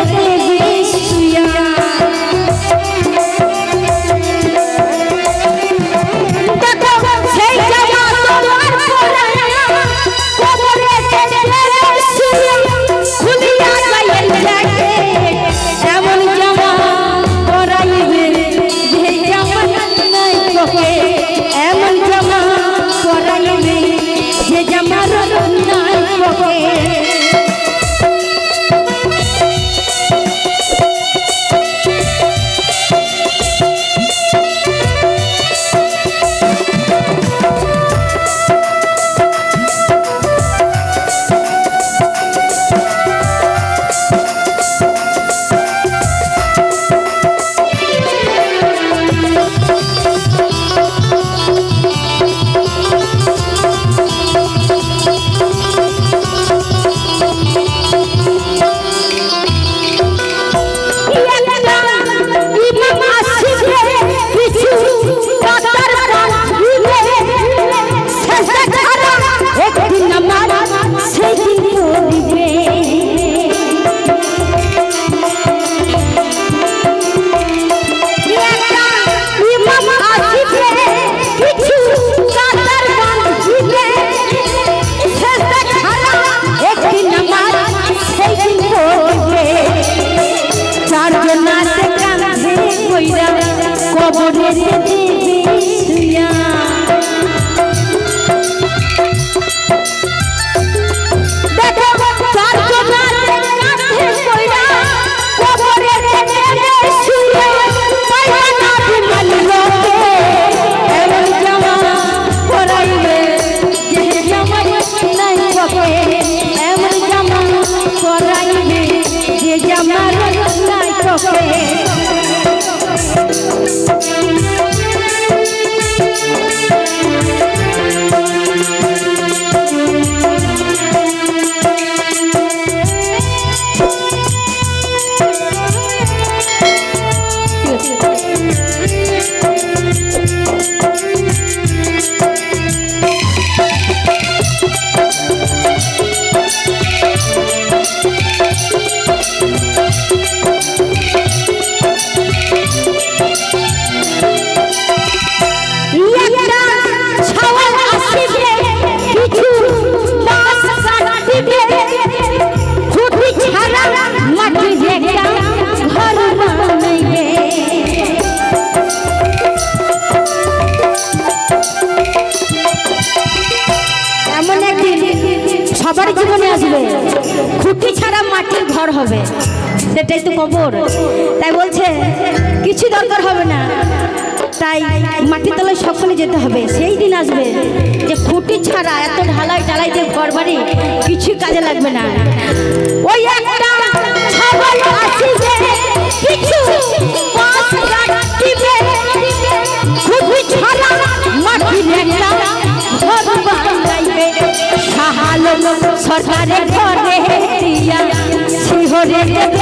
Gracias. রে দরকার হবে। সেটাই তো কবর তাই বলছে, কিছু দরকার হবে না। তাই মাটির তলায় সকলে যেতে হবে। সেই দিন আসবে যে খুঁটি ছাড়া, এত ঢালাই ঢালাই যে ঘর বাড়ি কিছু কাজে লাগবে না। ওই একটা সরকারের করে